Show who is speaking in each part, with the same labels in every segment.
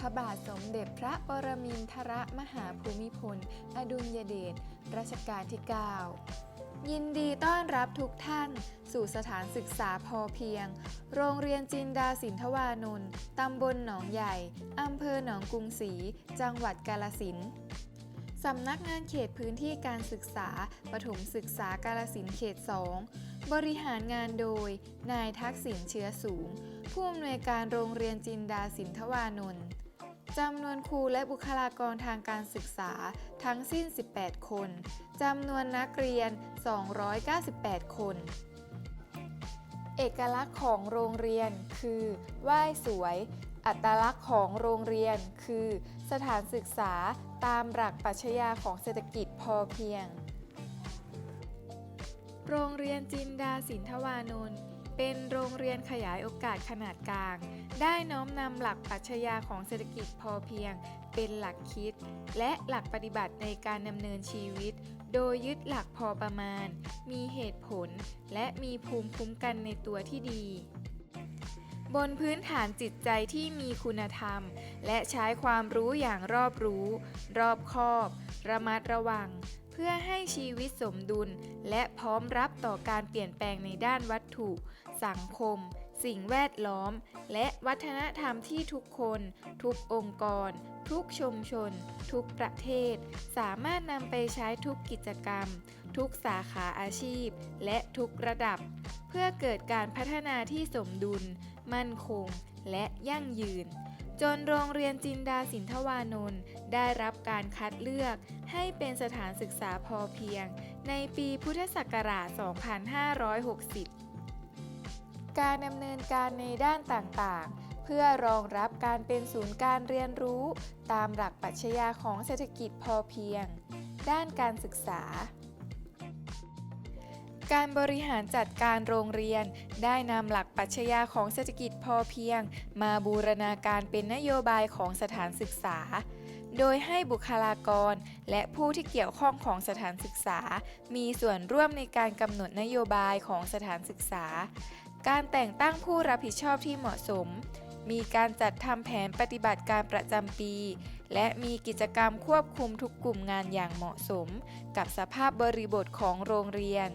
Speaker 1: พระบาทสมเด็จพระปรมินทรมหาภูมิพล อดุลยเดช รัชกาลที่ 9 ยินดีต้อนรับทุกท่าน สู่สถานศึกษาพอเพียง โรงเรียนจินดาสินทวานนท์ตำบลหนองใหญ่ อำเภอหนองกรุงศรี จังหวัดกาลสินสำนักงานเขตพื้นที่การศึกษาประถมศึกษากาลสินเขต 2 บริหารงานโดย นายทักษิณเชื้อสูง ผู้อำนวยการโรงเรียนจินดาสินทวานนท์ จำนวนครูและบุคลากรทางการศึกษาทั้งสิ้น 18 คน จำนวนนักเรียน 298 คน เอกลักษณ์ของโรงเรียนคือไหว้สวย อัตลักษณ์ของโรงเรียนคือ สถานศึกษาตามหลักปรัชญาของเศรษฐกิจพอเพียง โรงเรียนจินดาสินทวานนท์ เป็นโรงเรียนขยายโอกาสขนาดกลาง ได้น้อมนำหลักปรัชญาของเศรษฐกิจพอเพียง เป็นหลักคิด และหลักปฏิบัติในการดำเนินชีวิต โดยยึดหลักพอประมาณ มีเหตุผล และมีภูมิคุ้มกันในตัวที่ดี บนพื้นฐานจิตใจที่มีคุณธรรม และใช้ความรู้อย่างรอบรู้ รอบคอบ ระมัดระวัง พื่อให้ชีวิตสมดุล และพร้อมรับต่อการเปลี่ยนแปลงในด้านวัตถุ สังคม สิ่งแวดล้อม และวัฒนธรรมที่ทุกคน ทุกองค์กร ทุกชุมชน ทุกประเทศ สามารถนำไปใช้ทุกกิจกรรม ทุกสาขาอาชีพ และทุกระดับ เพื่อเกิดการพัฒนาที่สมดุล มั่นคง และยั่งยืน จนโรงเรียนจินดาสินทวานนท์ได้รับการคัดเลือกให้เป็นสถานศึกษาพอเพียง ในปีพุทธศักราช 2560 การดำเนินการในด้านต่างๆ เพื่อรองรับการเป็นศูนย์การเรียนรู้ ตามหลักปรัชญาของเศรษฐกิจพอเพียง ด้านการศึกษา การบริหารจัดการโรงเรียน ได้นำหลักปรัชญาของเศรษฐกิจพอเพียง มาบูรณาการเป็นนโยบายของสถานศึกษา โดยให้บุคลากร และผู้ที่เกี่ยวข้องของสถานศึกษา มีส่วนร่วมในการกำหนดนโยบายของสถานศึกษา การแต่งตั้งผู้รับผิดชอบที่เหมาะสม มีการจัดทำแผนปฏิบัติการประจำปี และมีกิจกรรมควบคุมทุกกลุ่มงานอย่างเหมาะสม กับสภาพบริบทของโรงเรียน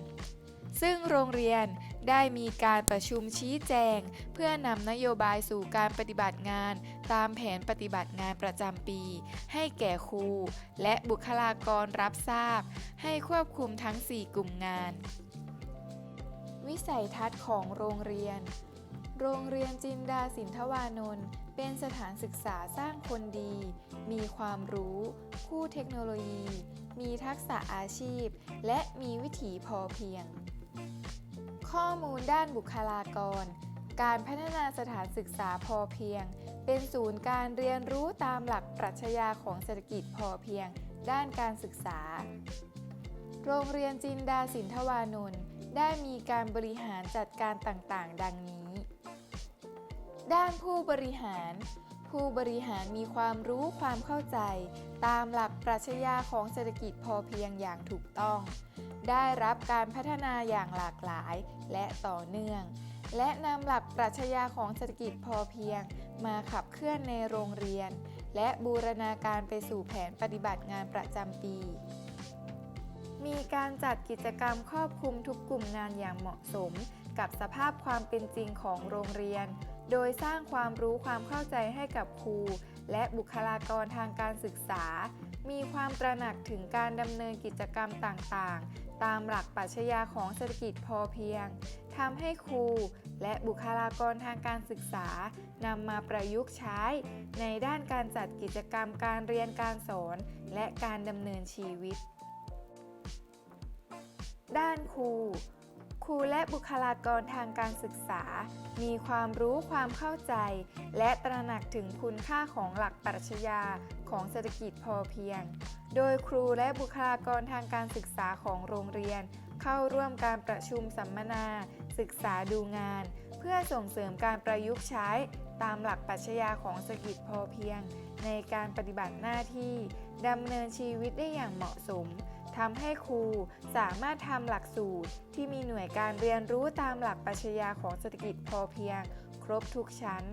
Speaker 1: ซึ่งโรงเรียนได้มีการประชุมชี้แจง เพื่อนำนโยบายสู่การปฏิบัติงาน ตามแผนปฏิบัติงานประจำปี ให้แก่ครู และบุคลากรรับทราบ ให้ควบคุมทั้ง 4 กลุ่มงาน วิสัยทัศน์ของโรงเรียน โรงเรียนจินดาสินทวานนท์เป็นสถานศึกษาสร้างคนดี มีความรู้ คู่เทคโนโลยี มีทักษะอาชีพ และมีวิถีพอเพียง ข้อมูลด้านบุคลากร การพัฒนาสถานศึกษาพอเพียง เป็นศูนย์การเรียนรู้ตามหลักปรัชญาของเศรษฐกิจพอเพียง ด้านการศึกษา โรงเรียนจินดาสินทวานนท์ได้มีการบริหารจัดการต่างๆ ดังนี้ ด้านผู้บริหาร ผู้บริหารมีความรู้ความเข้าใจ ตามหลักปรัชญาของเศรษฐกิจพอเพียงอย่างถูกต้อง ได้รับการพัฒนาอย่างหลากหลายและต่อเนื่อง และนำหลักปรัชญาของเศรษฐกิจพอเพียง มาขับเคลื่อนในโรงเรียน และบูรณาการไปสู่แผนปฏิบัติงานประจำปี มีการจัดกิจกรรมครอบคลุมทุกกลุ่มงานอย่างเหมาะสม กับสภาพความเป็นจริงของโรงเรียน โดยสร้างความรู้ความเข้าใจให้กับครูและบุคลากรทางการศึกษา มีความตระหนักถึงการดำเนินกิจกรรมต่างๆ ตามหลักปรัชญาของเศรษฐกิจพอเพียงทำให้ครูและบุคลากรทางการศึกษานำมาประยุกต์ใช้ ในด้านการจัดกิจกรรมการเรียนการสอน และการดำเนินชีวิต ด้านครูครูและบุคลากรทางการศึกษา มีความรู้ความเข้าใจ และตระหนักถึงคุณค่าของหลักปรัชญา ของเศรษฐกิจพอเพียง โดยครูและบุคลากรทางการศึกษาของโรงเรียน เข้าร่วมการประชุมสัมมนา ศึกษาดูงาน เพื่อส่งเสริมการประยุกต์ใช้ตามหลักปรัชญาของเศรษฐกิจพอเพียง ในการปฏิบัติหน้าที่ดำเนินชีวิตได้อย่างเหมาะสมทำให้ครูสามารถทำหลักสูตร ที่มีหน่วยการเรียนรู้ตามหลักปรัชญาของเศรษฐกิจพอเพียง ครบทุกชั้น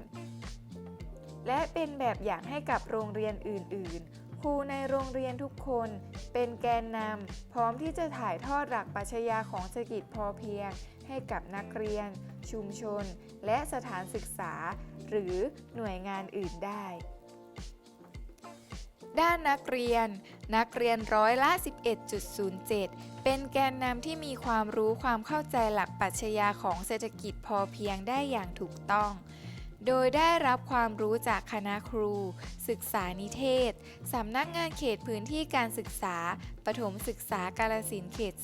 Speaker 1: และเป็นแบบอย่างให้กับโรงเรียนอื่น ๆ ครูในโรงเรียนทุกคน เป็นแกนนำพร้อมที่จะถ่ายทอดหลักปรัชญาของเศรษฐกิจพอเพียง ให้กับนักเรียน ชุมชน และสถานศึกษา หรือหน่วยงานอื่นได้ ด้านนักเรียน นักเรียนร้อยละ 11.07เป็นแกนนำที่มีความรู้ความเข้าใจหลักปรัชญาของเศรษฐกิจพอเพียงได้อย่างถูกต้อง โดยได้รับความรู้จากคณะครู ศึกษานิเทศ สำนักงานเขตพื้นที่การศึกษาประถมศึกษากาลสินเขต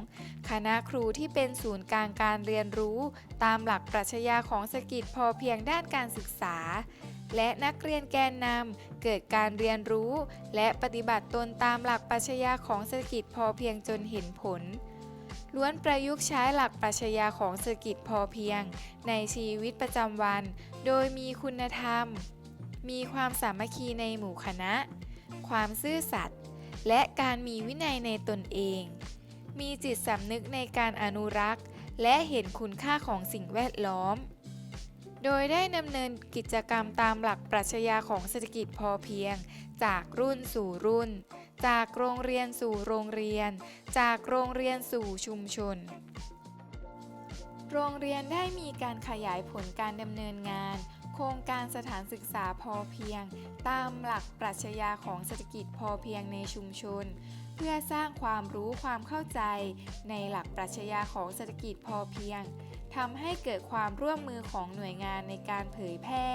Speaker 1: 2 คณะครูที่เป็นศูนย์กลางการเรียนรู้ ตามหลักปรัชญาของเศรษฐกิจพอเพียงด้านการศึกษา และนักเรียนแกนนำเกิดการเรียนรู้ และปฏิบัติตนตามหลักปรัชญาของเศรษฐกิจพอเพียงจนเห็นผล ล้วนประยุกต์ใช้หลักปรัชญาของเศรษฐกิจพอเพียง ในชีวิตประจำวัน โดยมีคุณธรรม มีความสามัคคีในหมู่คณะ ความซื่อสัตย์และการมีวินัยในตนเอง มีจิตสำนึกในการอนุรักษ์ และเห็นคุณค่าของสิ่งแวดล้อม โดยได้ดำเนินกิจกรรมตามหลักปรัชญาของเศรษฐกิจพอเพียง จากรุ่นสู่รุ่น จากโรงเรียนสู่โรงเรียน จากโรงเรียนสู่ชุมชน โรงเรียนได้มีการขยายผลการดำเนินงาน โครงการสถานศึกษาพอเพียง ตามหลักปรัชญาของเศรษฐกิจพอเพียงในชุมชน เพื่อสร้างความรู้ความเข้าใจ ในหลักปรัชญาของเศรษฐกิจพอเพียง ทำให้เกิดความร่วมมือของหน่วยงานในการเผยแพร่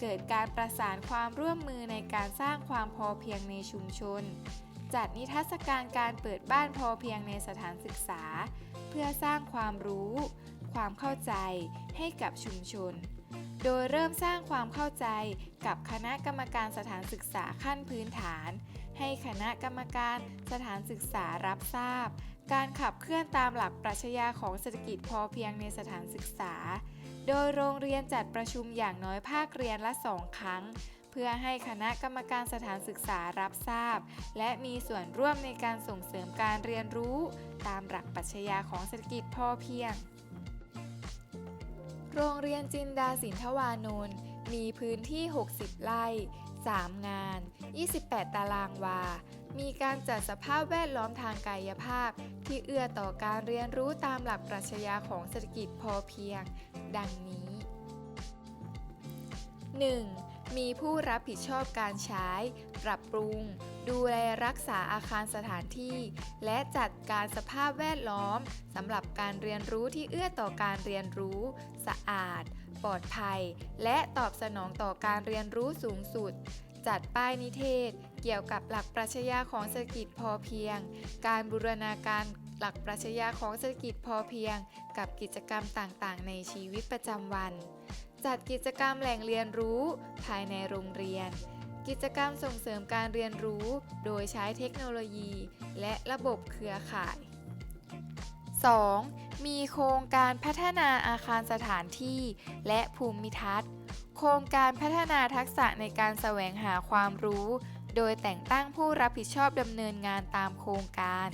Speaker 1: เกิดการประสานความร่วมมือในการสร้างความพอเพียงในชุมชน จัดนิทรรศการการเปิดบ้านพอเพียงในสถานศึกษา เพื่อสร้างความรู้ ความเข้าใจให้กับชุมชน โดยเริ่มสร้างความเข้าใจกับคณะกรรมการสถานศึกษาขั้นพื้นฐาน ให้คณะกรรมการสถานศึกษารับทราบ การขับเคลื่อนตามหลักปรัชญาของเศรษฐกิจพอเพียงในสถานศึกษา โดยโรงเรียนจัดประชุมอย่างน้อยภาคเรียนละสองครั้ง เพื่อให้คณะกรรมการสถานศึกษารับทราบ และมีส่วนร่วมในการส่งเสริมการเรียนรู้ ตามหลักปรัชญาของเศรษฐกิจพอเพียง โรงเรียนจินดาสินทวานนท์มีพื้นที่ 60 ไร่ 3 งาน 28 ตารางวา มีการจัดสภาพแวดล้อมทางกายภาพ ที่เอื้อต่อการเรียนรู้ตามหลักปรัชญาของเศรษฐกิจพอเพียง ดังนี้ 1. มีผู้รับผิดชอบการใช้ ปรับปรุง ดูแลรักษาอาคารสถานที่ และจัดการสภาพแวดล้อมสำหรับการเรียนรู้ที่เอื้อต่อการเรียนรู้ สะอาด ปลอดภัย และตอบสนองต่อการเรียนรู้สูงสุด จัดป้ายนิเทศ เกี่ยวกับหลักปรัชญาของเศรษฐกิจพอเพียง การบูรณาการหลักปรัชญาของเศรษฐกิจพอเพียง กับกิจกรรมต่างๆ ในชีวิตประจำวัน จัดกิจกรรมแหล่งเรียนรู้ ภายในโรงเรียน กิจกรรมส่งเสริมการเรียนรู้ โดยใช้เทคโนโลยี และระบบเครือข่าย 2. มีโครงการพัฒนาอาคารสถานที่ และภูมิทัศน์ โครงการพัฒนาทักษะในการแสวงหาความรู้ โดยแต่งตั้งผู้รับผิดชอบดำเนินงานตามโครงการ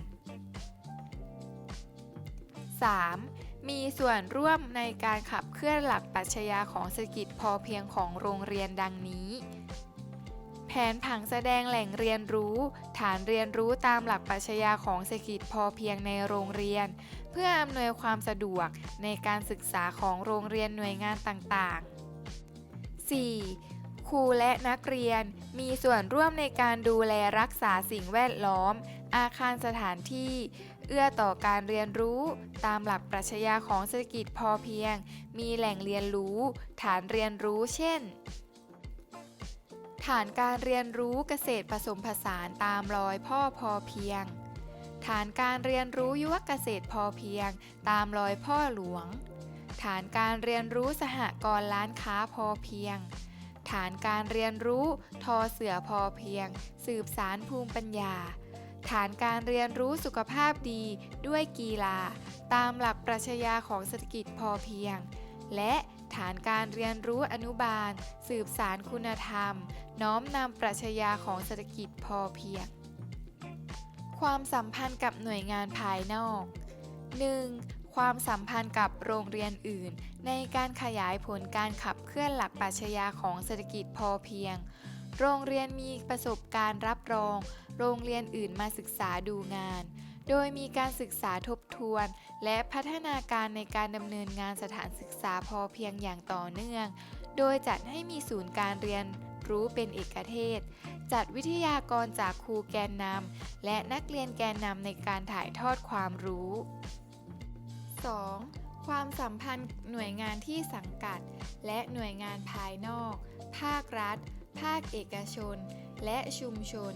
Speaker 1: 3. มีส่วนร่วมในการขับเคลื่อนหลักปรัชญาของเศรษฐกิจพอเพียงของโรงเรียนดังนี้ แผนผังแสดงแหล่งเรียนรู้ ฐานเรียนรู้ตามหลักปรัชญาของเศรษฐกิจพอเพียงในโรงเรียน เพื่ออำนวยความสะดวกในการศึกษาของโรงเรียนหน่วยงานต่างๆ 4. ครูและนักเรียนมีส่วนร่วมในการดูแลรักษาสิ่งแวดล้อม อาคารสถานที่ เอื้อต่อการเรียนรู้ ตามหลักปรัชญาของเศรษฐกิจพอเพียง มีแหล่งเรียนรู้ ฐานเรียนรู้เช่น ฐานการเรียนรู้เกษตรผสมผสานตามรอยพ่อพอเพียง ฐานการเรียนรู้ยุวเกษตรพอเพียง ตามรอยพ่อหลวง ฐานการเรียนรู้สหกรณ์ร้านค้าพอเพียงฐานการเรียนรู้ ทอเสือพอเพียง สืบสารภูมิปัญญา ฐานการเรียนรู้สุขภาพดีด้วยกีฬา ตามหลักปรัชญาของเศรษฐกิจพอเพียง และฐานการเรียนรู้อนุบาล สืบสารคุณธรรม น้อมนำปรัชญาของเศรษฐกิจพอเพียง ความสัมพันธ์กับหน่วยงานภายนอก 1. ความสัมพันธ์กับโรงเรียนอื่น ในการขยายผลการขับเคลื่อนหลักปรัชญาของเศรษฐกิจพอเพียง โรงเรียนมีประสบการณ์รับรอง โรงเรียนอื่นมาศึกษาดูงาน โดยมีการศึกษาทบทวน และพัฒนาการในการดำเนินงานสถานศึกษาพอเพียงอย่างต่อเนื่อง โดยจัดให้มีศูนย์การเรียนรู้เป็นเอกเทศ จัดวิทยากรจากครูแกนนำและนักเรียนแกนนำในการถ่ายทอดความรู้ 2. ความสัมพันธ์หน่วยงานที่สังกัด และหน่วยงานภายนอก ภาครัฐ ภาคเอกชน และชุมชน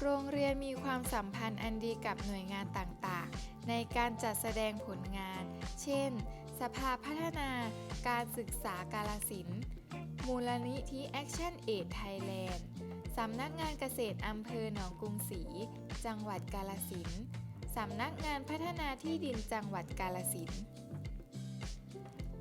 Speaker 1: โรงเรียนมีความสัมพันธ์อันดีกับหน่วยงานต่างๆ ในการจัดแสดงผลงาน เช่น สภาพัฒนาการศึกษากาลสินธุ์มูลนิธิ Action Aid Thailand สำนักงานเกษตรอำเภอหนองกรุงศรีจังหวัดกาลสินธุ์สำนักงานพัฒนาที่ดินจังหวัดกาลสินธุ์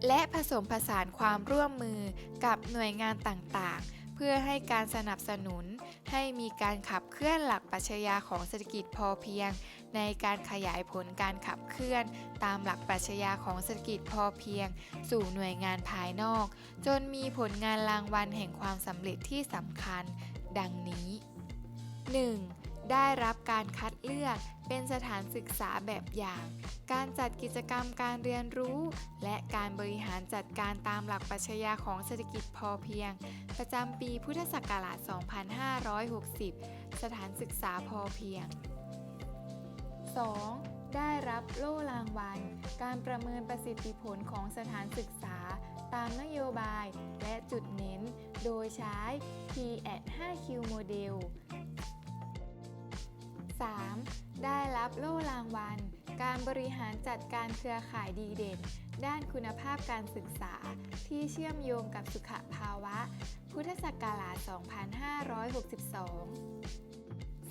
Speaker 1: และผสมผสานความร่วมมือกับหน่วยงานต่างๆ เพื่อให้การสนับสนุน ให้มีการขับเคลื่อนหลักปรัชญาของเศรษฐกิจพอเพียง ในการขยายผลการขับเคลื่อน ตามหลักปรัชญาของเศรษฐกิจพอเพียง สู่หน่วยงานภายนอก จนมีผลงานรางวัลแห่งความสำเร็จที่สำคัญ ดังนี้ 1. ได้รับการคัดเลือก เป็นสถานศึกษาแบบอย่าง การจัดกิจกรรมการเรียนรู้ และการบริหารจัดการตามหลักปรัชญาของเศรษฐกิจพอเพียง ประจำปีพุทธศักราช 2560 สถานศึกษาพอเพียง 2. ได้รับโล่รางวัล การประเมินประสิทธิผลของสถานศึกษา ตามนโยบายและจุดเน้น โดยใช้ P at 5Q Model 3. ได้รับโล่รางวัล การบริหารจัดการเครือข่ายดีเด่น ด้านคุณภาพการศึกษา ที่เชื่อมโยงกับสุขภาวะ พุทธศักราช 2562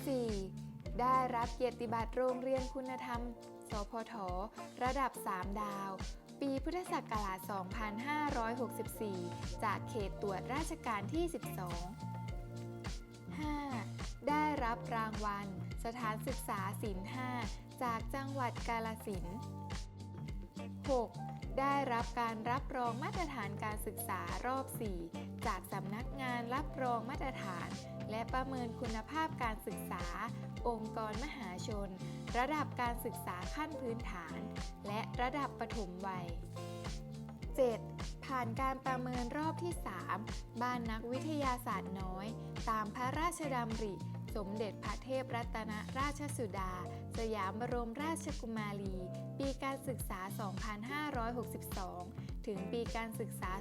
Speaker 1: 4. ได้รับเกียรติบัตรโรงเรียนคุณธรรม สพท ระดับ 3 ดาว ปีพุทธศักราช 2564 จากเขตตรวจราชการที่ 12 5. ได้รับรางวัล สถานศึกษาศิลป์5จากจังหวัดกาลสินธุ์ 6. ได้รับการรับรองมาตรฐานการศึกษารอบ 4 จากสำนักงานรับรองมาตรฐาน และประเมินคุณภาพการศึกษา องค์กรมหาชน ระดับการศึกษาขั้นพื้นฐาน และระดับปฐมวัย 7. ผ่านการประเมินรอบที่ 3 บ้านนักวิทยาศาสตร์น้อย ตามพระราชดำริ สมเด็จพระเทพรัตนราชสุดา สยามบรมราชกุมารี ปีการศึกษา 2562 ถึงปีการศึกษา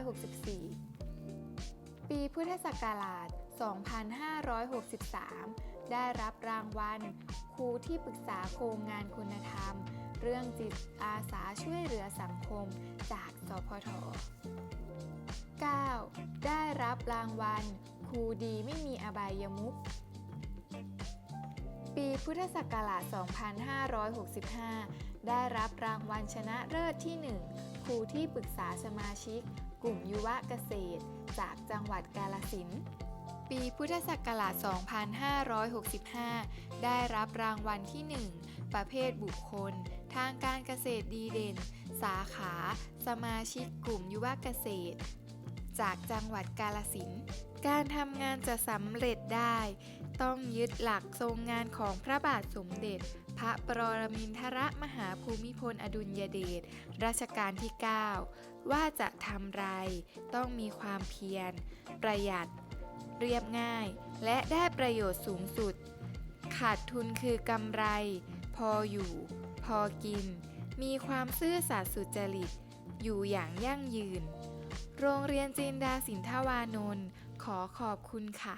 Speaker 1: 2564 ปีพุทธศักราช 2563 ได้รับรางวัล ครูที่ปรึกษาโครงงานคุณธรรม เรื่องจิตอาสาช่วยเหลือสังคมจากสพท 9. ได้รับรางวัล ครูดีไม่มีอบายมุขปีพุทธศักราช 2565 ได้รับรางวัลชนะเลิศที่ 1 ครูที่ปรึกษาสมาชิก กลุ่มยุวเกษตร จากจังหวัดกาลสินปีพุทธศักราช 2565 ได้รับรางวัลที่ 1 ประเภทบุคคล ทางการเกษตรดีเด่น สาขา สมาชิกกลุ่มยุวเกษตร จากจังหวัดกาลสิน การทำงานจะสำเร็จได้ ต้องยึดหลักทรงงานของพระบาทสมเด็จ พระปรมินทรมหาภูมิพลอดุลยเดชรัชกาลที่ 9 ว่าจะทำไร ต้องมีความเพียร ประหยัด เรียบง่าย และได้ประโยชน์สูงสุด ขาดทุนคือกำไร พออยู่ พอกิน มีความซื่อสัตย์สุจริต อยู่อย่างยั่งยืน โรงเรียนจินดาสินทวานนท์ ขอขอบคุณค่ะ